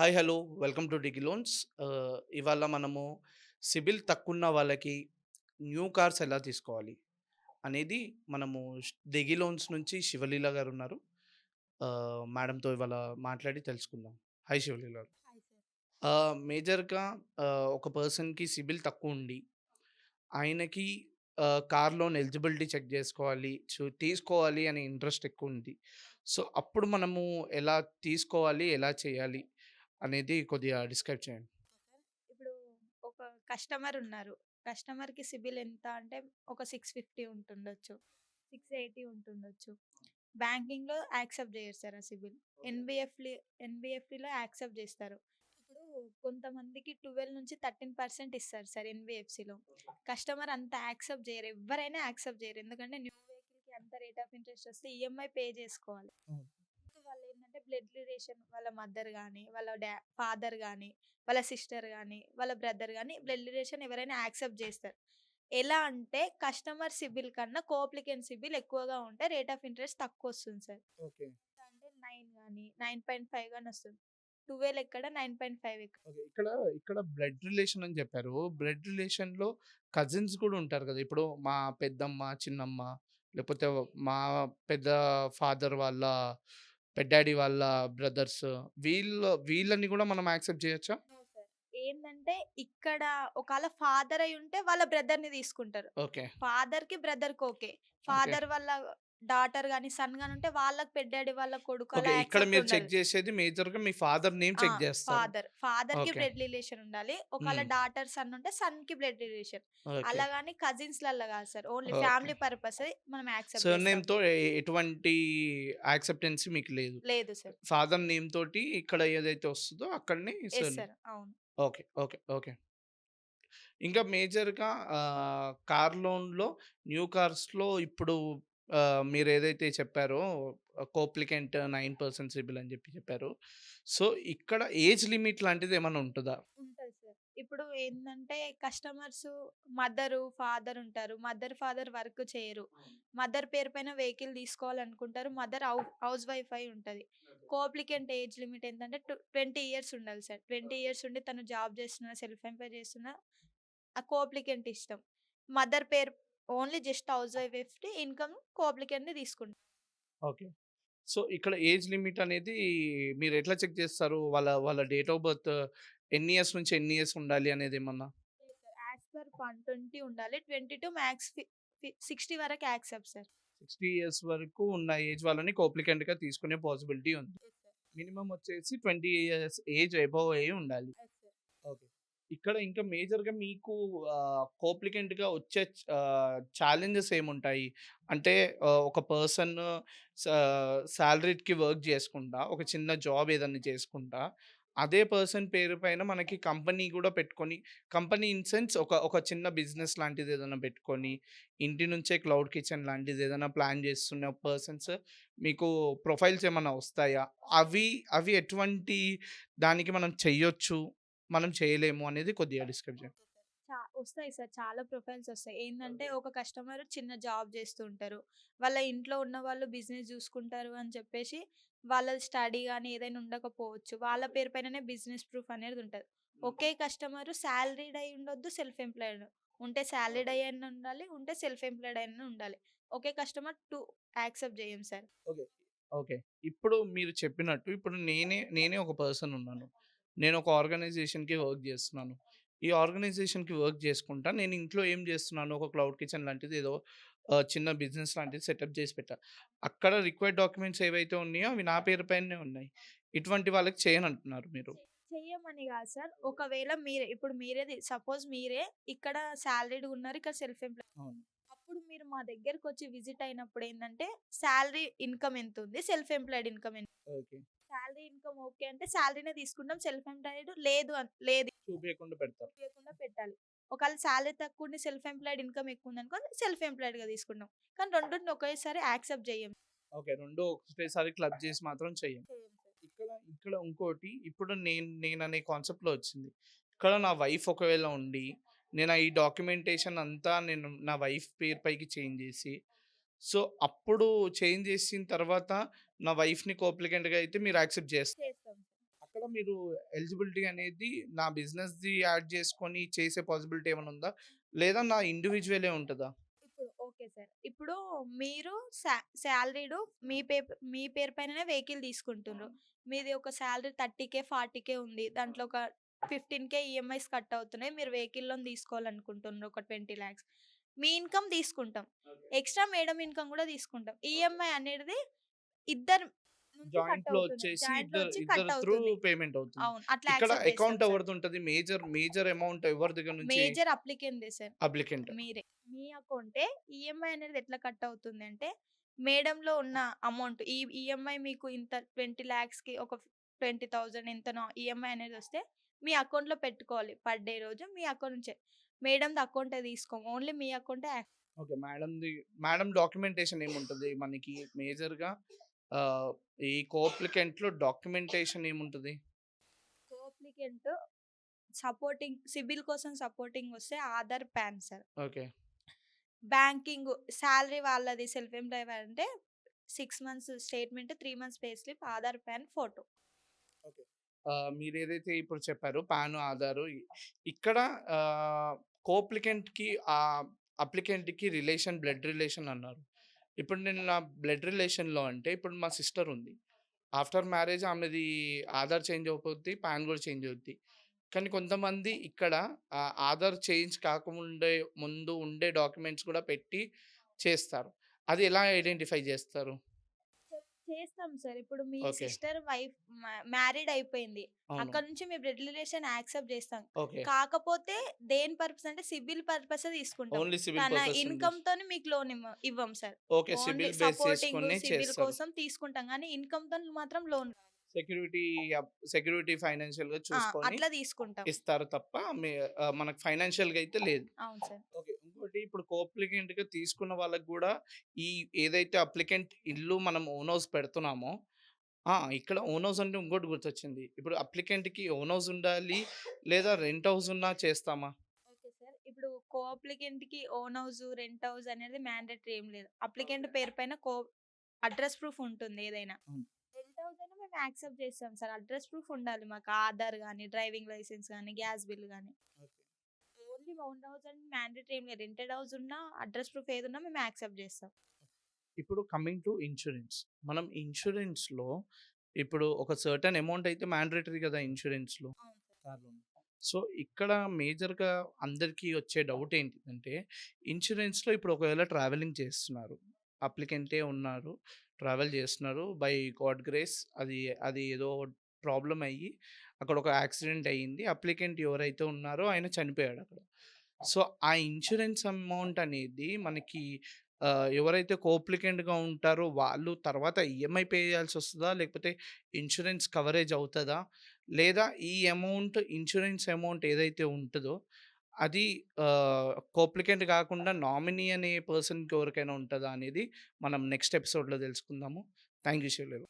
Hi hello welcome to digi loans ఇవాళ మనము సిబిల్ తక్కువున్న వాళ్ళకి న్యూ కార్స్ ఎలా తీసుకోవాలి అనేది మనము ష్ డిగి లోన్స్ నుంచి శివలీల గారు ఉన్నారు. మేడంతో ఇవాళ మాట్లాడి తెలుసుకుందాం. హాయ్ శివలీల గారు. మేజర్‌గా ఒక పర్సన్‌కి సిబిల్ తక్కువుండి, ఆయనకి ఆహ్, కార్ లోన్ ఎలిజిబిలిటీ చెక్ జేసుకోవాలి, చు తీసుకోవాలి అనే ఇంట్రెస్ట్ ఎక్కువుంది. సో, అప్పుడు మనము ఎలా తీసుకోవాలి, ఎలా చేయాలి అనేది కొద్దిగా డిస్క్రైబ్ చేయండి. ఇప్పుడు ఒక కస్టమర్ ఉన్నారు. కస్టమర్‌కి సిబిల్ ఎంత అంటే ఒక 650 ఉంటుండొచ్చు. 680 ఉంటుండొచ్చు. బ్యాంకింగ్‌లో యాక్సెప్ట్ జేయరు సార్ ఆ సిబిల్. ఎన్‌బీఎఫ్‌లి ఎన్‌బీఎఫ్‌లో యాక్సెప్ట్ జేస్తారు. ఇప్పుడు కొంతమందికి 12-13% ఇస్తారు సార్ ఎన్‌బీఎఫ్‌సిలో. కస్టమర్ అంత యాక్సెప్ట్ జేయరు. ఎవ్వరైనా యాక్సెప్ట్ జేయరు. ఎందుకంటే న్యూ వెహికల్‌కి అంత రేట్ ఆఫ్ ఇంట్రెస్ట్ వస్తే ఈఎంఐ పే జేసుకోవాలి. బ్లడ్ రిలేషన్ వాళ్ళ మదర్ గాని, వాళ్ళ డా ఫాదర్ గాని, వాళ్ళ సిస్టర్ గాని, వాళ్ళ బ్రదర్ గాని బ్లడ్ రిలేషన్ ఎవరైనా యాక్సెప్ట్ జేస్తారు. ఎలా అంటే కస్టమర్ సిబిల్ కన్నా కోఅప్లికెంట్ సిబిల్ ఎక్కువగా ఉంటే రేట్ ఆఫ్ ఇంట్రెస్ట్ తక్కువొస్తుంది సార్. ఓకే. అంటే 9 గాని, 9.5 గాని వస్తుంది. 12 ఎక్కడ 9.5 ఎక్కడ. ఓకే. ఇక్కడ, ఇక్కడ బ్లడ్ రిలేషన్ అని చెప్పారు. బ్లడ్ రిలేషన్‌లో కజిన్స్ కూడా ఉంటారు కదా! ఇప్పుడు మా పెద్దమ్మ, చిన్నమ్మ లేకపోతే మా పెద్ద ఫాదర్ వాళ్ళ పెడ్డాడీ వాళ్ళ బ్రదర్స్ వీళ్ళ వీళ్ళని కూడా మనం యాక్సెప్ట్ చేయొచ్చా? No sir. ఏందంటే ఇక్కడ ఒకవేళ ఫాదర్ అయ్యుంటే వాళ్ళ బ్రదర్‌ని తీసుకుంటారు. ఓకే. ఫాదర్‌కి, బ్రదర్‌కి ఓకే. ఓకే. ఫాదర్ వాళ్ళ డాటర్ గాని, సన్ గాని ఉంటే వాళ్ళకి పెడ్డాడీ వాళ్ళ కొడుకు. అలా ఇక్కడ మీరు చెక్. చేసేది మేజర్‌గా మీ ఫాదర్ నేమ్! చెక్ చేస్తారు. ఫాదర్. ఫాదర్‌కి ఓకే. బ్లడ్ రిలేషన్ ఉండాలి. ఒకవేళ. డాటర్, సన్ ఉంటే సన్‌కి బ్లడ్ రిలేషన్. అలా గాని కజిన్స్‌లల్ల కాదు సార్. ఓన్లీ. ఫ్యామిలీ పర్పసే మనం యాక్సెప్ట్ చేస్తాం. సర్‌నేమ్‌తో ఎ ఎటువంటి యాక్సెప్టెన్సీ మీకు లేదు. లేదు సార్. ఫాదర్ నేమ్ తోటి ఇక్కడ ఏదైతే వస్తదో అక్కడనే. సార్. అవును. ఓకే. ఓకే. ఓకే. ఇంకా మేజర్‌గా ఆహ్, కార్ లోన్‌లో న్యూ కార్స్‌లో ఇప్పుడు ఆహ్, మీరేదైతే చెప్పారో కోప్లికెంట్ 9% సిబిల్ అని చెప్పి చెప్పారు. సో, ఇక్కడ ఏజ్ లిమిట్ లాంటిది ఏమన్నా ఉంటదా? ఇప్పుడు ఏందంటే కస్టమర్స్ మదరు, ఫాదర్ ఉంటారు. మదర్, ఫాదర్ వర్క్ చేయరు. మదర్ పేరు పైన వెహికల్ తీసుకోవాలనుకుంటారు. మదర్ హౌస్ వైఫ్ అయి ఉంటది. కోఅప్లికెంట్ ఏజ్ లిమిట్ ఎంతంటే టు 20 ఇయర్స్ ఉండాలి సార్. 20 ఇయర్స్ ఉండి తను జాబ్ చేస్తున్నా, సెల్ఫ్ ఎంప్లాయ్ చేస్తున్నా ఆ కోఅప్లికెంట్ ఇష్టం. మదర్ పేరు only just house wife income కోఅప్లికెంట్‌ని తీసుకుంటాం. ఓకే. సో, ఇక్కడ ఏజ్ లిమిట్ అనేది మీరు ఎట్లా చెక్ చేస్తారు? వాళ్ళ వాళ్ళ డేట్ ఆఫ్ బర్త్ ఎన్ని ఇయర్స్ నుంచి ఎన్ని ఇయర్స్ ఉండాలి అనేది ఏమన్నా? యాస్ పర్ పన్ 20 ఉండాలి. 20 టు మ్యాక్స్ 60 వరకు యాక్సెప్ట్ సార్. 60 ఇయర్స్ వరకు ఉన్న ఏజ్ వాళ్ళని కోప్లికెంట్‌గా తీసుకునే పాసిబిలిటీ ఉంది. మినిమమ్ వచ్చేసి 20 ఇయర్స్ ఏజ్ అబోవ్ అయ్యి ఉండాలి. ఇక్కడ ఇంకా మేజర్‌గా మీకు ఆహ్, కోప్లికెంట్‌గా వచ్చే ఛాలెంజెస్ ఏముంటాయి? అంటే ఒక పర్సన్ సా సాలరీకి వర్క్ చేసుకుంటా, ఒక చిన్న జాబ్ ఏదన్నా చేసుకుంటా, అదే పర్సన్ పేరు పైన మనకి కంపెనీ కూడా పెట్టుకొని కంపెనీ ఇన్ సెన్స్ ఒక ఒక చిన్న బిజినెస్ లాంటిది ఏదైనా పెట్టుకొని, ఇంటి నుంచే క్లౌడ్ కిచెన్ లాంటిది ఏదైనా ప్లాన్ చేస్తున్న పర్సన్స్ మీకు ప్రొఫైల్స్ ఏమైనా వస్తాయా? అవి అవి ఎటువంటి దానికి మనం చెయ్యొచ్చు, మనం చేయలేము అనేది కొద్దిగా డిస్క్రైబ్ చేయండి. వస్తాయి సార్. చాలా ప్రొఫైల్స్ వస్తాయి. ఏందంటే ఒక కస్టమర్ చిన్న జాబ్ చేస్తూ ఉంటారు. వాళ్ళ ఇంట్లో ఉన్న వాళ్ళు బిజినెస్ చూసుకుంటారు అని చెప్పేసి వాళ్ళది స్టడీ గాని ఏదైనా ఉండకపోవచ్చు. వాళ్ళ పేరు పైననే బిజినెస్ ప్రూఫ్ అనేది ఉంటది. ఒకే కస్టమర్ సాలరీడ్ అయి ఉండొద్దు, సెల్ఫ్ ఎంప్లాయిడ్. ఉంటే సాలరీడ్ అయ్యన్నా ఉండాలి. ఉంటే సెల్ఫ్ ఎంప్లాయిడ్ అయినా ఉండాలి. ఒకే కస్టమర్ 2 యాక్సెప్ట్ చేయం సార్. ఓకే. ఓకే. ఇప్పుడు మీరు చెప్పినట్టు ఇప్పుడు నేనే నేనే ఒక పర్సన్ ఉన్నాను. నేను ఒక ఆర్గనైజేషన్‌కి వర్క్ చేస్తున్నాను. ఈ ఆర్గనైజేషన్‌కి వర్క్ చేసుకుంటా నేను ఇంట్లో ఏం చేస్తున్నాను ఒక క్లౌడ్ కిచెన్ లాంటిది ఏదో చిన్న బిజినెస్ లాంటిది సెటప్ చేసి పెట్టా. అక్కడ రిక్వైర్డ్ డాక్యుమెంట్స్ ఏవైతే ఉన్నాయో అవి నా పేరు పైనే ఉన్నాయి. ఇటువంటి వాళ్ళకి చేయనంటున్నారు మీరు. చెయ్యమని కాదు సార్. ఒకవేళ మీరే ఇప్పుడు మీరేది సపోజ్ మీరే ఇక్కడ సాలరీడ్‌గా ఉన్నారు. ఇక్కడ సెల్ఫ్ ఎంప్లాయ్. అప్పుడు మీరు మా దగ్గరకొచ్చి విజిట్ అయినప్పుడు ఏందంటే సాలరీ ఇన్‌కమ్ ఎంతుంది? సెల్ఫ్ ఎంప్లాయిడ్ ఇన్‌కమ్ ఎంత? సాలరీ ఇన్‌కమ్ ఓకే అంటే సాలరీనే తీసుకుంటాం. సెల్ఫ్ ఎంప్లాయిడ్ లేదు అన్ లేదు చూపియకుండా పెడతారు. చేయకుండా పెట్టాలి. ఒకవేళ సాలరీ తక్కువుండి సెల్ఫ్ ఎంప్లాయిడ్ ఇన్‌కమ్ ఎక్కువుందనుకో సెల్ఫ్ ఎంప్లాయిడ్‌గా తీసుకుంటాం. కానీ రెండిటిని ఒకేసారి యాక్సెప్ట్ చేయం. ఓకే. 2 ఒకటేసారి క్లబ్ చేసి మాత్రం. చేయం. ఇక్కడ ఇక్కడ ఇంకోటి ఇప్పుడు నేను నేననే కాన్సెప్ట్‌లో వచ్చింది. ఇక్కడ నా వైఫ్ ఒకవేళ ఉండి, నేను ఈ డాక్యుమెంటేషన్ అంతా నేను నా వైఫ్ పేరు పైకి చేంజ్ చేసి, సో, అప్పుడు చేంజ్ చేసిన తర్వాత నా వైఫ్‌ని కోప్లికెంట్‌గా అయితే మీరు యాక్సెప్ట్ చేస్తారు. చేస్తాం. అక్కడ మీరు ఎలిజిబిలిటీ అనేది నా బిజినెస్‌ది యాడ్ చేసుకొని చేసే పాసిబిలిటీ ఏమైనా ఉందా? లేదా నా ఇండివిడ్యువలే ఉంటదా? ఇప్పుడు ఓకే సార్. ఇప్పుడు మీరు సా సాలరీడు మీ పేప్ మీ పేరు పైననే వెహికల్ తీసుకుంటుండ్రు. మీది ఒక సాలరీ 30,000, 40,000 ఉంది. దాంట్లో ఒక 15,000 ఈఎంఐస్ కట్ అవుతున్నాయి. మీరు వెహికల్ లోన్ తీసుకోవాలనుకుంటున్నారు ఒక 20,00,000 మీ ఇన్‌కమ్ తీసుకుంటాం. ఎక్స్‌ట్రా మేడం ఇన్‌కమ్ కూడా తీసుకుంటాం. ఈఎంఐ అనేది ఇద్దరు. వచ్చేసి త్రూ. పేమెంట్ అవుతుంది. ఇక్కడ అకౌంట్ సార్. ఎవరిదుంటది? మేజర్ మేజర్ అమౌంట్ ఎవరి దగ్గర నుంచి? మేజర్ అప్లికెంట్‌దే సార్. అప్లికెంట్. మీరే. మీ అకౌంటే ఈఎంఐ అనేది ఎట్లా కట్ అవుతుంది అంటే, మేడంలో ఉన్న అమౌంట్ ఈ ఈఎంఐ మీకు ఇంత 20,00,000కి ఒక 20,000 ఎంతనో ఈఎంఐ అనేది వస్తే మీ అకౌంట్‌లో పెట్టుకోవాలి. పర్ డే రోజు మీ అకౌంట్ నుంచే. మేడంది అకౌంటే తీసుకోము. ఓన్లీ మీ అకౌంటే ఓకే. మేడంది మేడం డాక్యుమెంటేషన్ ఏముంటది? మనకి మేజర్‌గా ఆహ్, ఈ కోఅప్లికెంట్‌లో డాక్యుమెంటేషన్ ఏముంటది? కోఅప్లికెంట్ సపోర్టింగ్ సిబిల్ కోసం సపోర్టింగ్ వస్తే Aadhaar, PAN sir. Okay. Banking salary వాళ్ళది సెల్ఫ్ ఎంప్లాయ్ అంటే 6 months statement, 3 months pay slip, Aadhaar, PAN, photo. Okay. Ah, మీరేదైతే ఇప్పుడు చెప్పారో పాను, ఆధారు ఇక్కడ ఆహ్, అప్లికెంట్‌కి రిలేషన్ బ్లడ్ రిలేషన్ అన్నారు. ఇప్పుడు నేను నా బ్లడ్ రిలేషన్‌లో అంటే ఇప్పుడు మా సిస్టర్ ఉంది. ఆఫ్టర్ మ్యారేజ్ ఆమెది ఆధార్ చేంజ్ అయిపోద్ది. పాన్ కూడా చేంజ్ అవుద్ది. కానీ కొంతమంది ఇక్కడ ఆధార్ చేంజ్ కాకముందే ముందు ఉండే డాక్యుమెంట్స్ కూడా పెట్టి చేస్తారు. అది ఎలా ఐడెంటిఫై చేస్తారు? చేస్తాం సార్. ఇప్పుడు మీ. సిస్టర్ వైఫ్ మ్యా మ్యారీడ్ అయిపోయింది. అవును. అక్కడి నుంచి మీ బ్లడ్ రిలేషన్ యాక్సెప్ట్ చేస్తాం. ఓకే. కాకపోతే దేని పర్పస్ అంటే సిబిల్ పర్పసే తీసుకుంటాం. ఓన్లీ సివిల్ తన పర్పస్ ఉంది. ఇన్‌కమ్‌తోని మీకు లోన్ ఇవ్వ సార్. ఓకే. బేస్ సపోర్టింగ్, చేసుకొని చేస్తారు. కోసం తీసుకుంటాం గానీ ఇన్‌కమ్‌తోని మాత్రం లోన్. సెక్యూరిటీ సెక్యూరిటీ ఫైనాన్షియల్‌గా ఆ! చూసుకొని అట్లా తీసుకుంటాం. ఇస్తారు తప్ప మే మనకు ఫైనాన్షియల్‌గా అయితే లేదు. అవును సార్. ఓకే. ఇంకోటి ఇప్పుడు కోఅప్లికెంట్‌గా తీసుకున్న వాళ్ళకి గూడా ఈ ఏదైతే అప్లికెంట్ ఇల్లు మనం ఓన్ హౌస్ పెడుతున్నామో! ఇక్కడ ఓన్ హౌస్ అంటే ఇంకోటి గుర్తొచ్చింది. ఇప్పుడు అప్లికెంట్‌కి ఓన్ హౌస్ ఉండాలి. లేదా రెంట్ హౌస్ ఉన్నా చేస్తామా? ఇప్పుడు కోఅప్లికెంట్‌కి ఓన్ హౌస్, రెంట్ హౌస్ అనేది మ్యాండేటరీ ఏం లేదు. అప్లికెంట్ పేరు పైన కో అడ్రెస్ ప్రూఫ్ ఉంటుంది ఏదైనా. రెంట్ హౌస్ అయినా మేము యాక్సెప్ట్ చేస్తాం సార్. అడ్రెస్ ప్రూఫ్ ఉండాలి మాకు. ఆధార్ గాని, డ్రైవింగ్ లైసెన్స్ గాని, గ్యాస్ బిల్ గాని. ఓన్లీ ఓన్ హౌస్ అని మ్యాండేటరీ ఏం లేదు. రెంటెడ్ హౌస్ ఉన్నా, అడ్రెస్ ప్రూఫ్ ఏదున్నా మేము యాక్సెప్ట్ చేస్తాం. ఇప్పుడు కమింగ్ టు ఇన్స్యూరెన్స్. మనం ఇన్స్యూరెన్స్‌లో ఇప్పుడు ఒక సర్టెన్ అమౌంట్ అయితే మ్యాండేటరీ కదా. Car loan. సో, ఇక్కడ మేజర్‌గా అందరికీ వచ్చే డౌట్ ఏంటిదంటే ఇన్స్యూరెన్స్‌లో ఇప్పుడు ఒకవేళ ట్రావెలింగ్ చేస్తున్నారు. అప్లికెంటే ఉన్నారు. ట్రావెల్ చేస్తున్నారు. బై గాడ్ గ్రేస్ అది అది ఏదో ప్రాబ్లం అయ్యి అక్కడ ఒక యాక్సిడెంట్ అయ్యింది. అప్లికెంట్ ఎవరైతే ఉన్నారో ఆయన చనిపోయాడు అక్కడ. సో, ఆ ఇన్సూరెన్స్ అమౌంట్ అనేది మనకి ఎవరైతే కోప్లికెంట్గా ఉంటారో వాళ్ళు తర్వాత ఈఎంఐ పే వస్తుందా లేకపోతే ఇన్సూరెన్స్ కవరేజ్ అవుతుందా లేదా ఈ అమౌంట్ ఇన్సూరెన్స్ అమౌంట్ ఏదైతే ఉంటుందో అది కోప్లికెంట్ కాకుండా నామినీ అనే పర్సన్‌కి ఎవరికైనా ఉంటుందా అనేది మనం నెక్స్ట్ ఎపిసోడ్‌లో తెలుసుకుందాము. Thank you Sivaleela.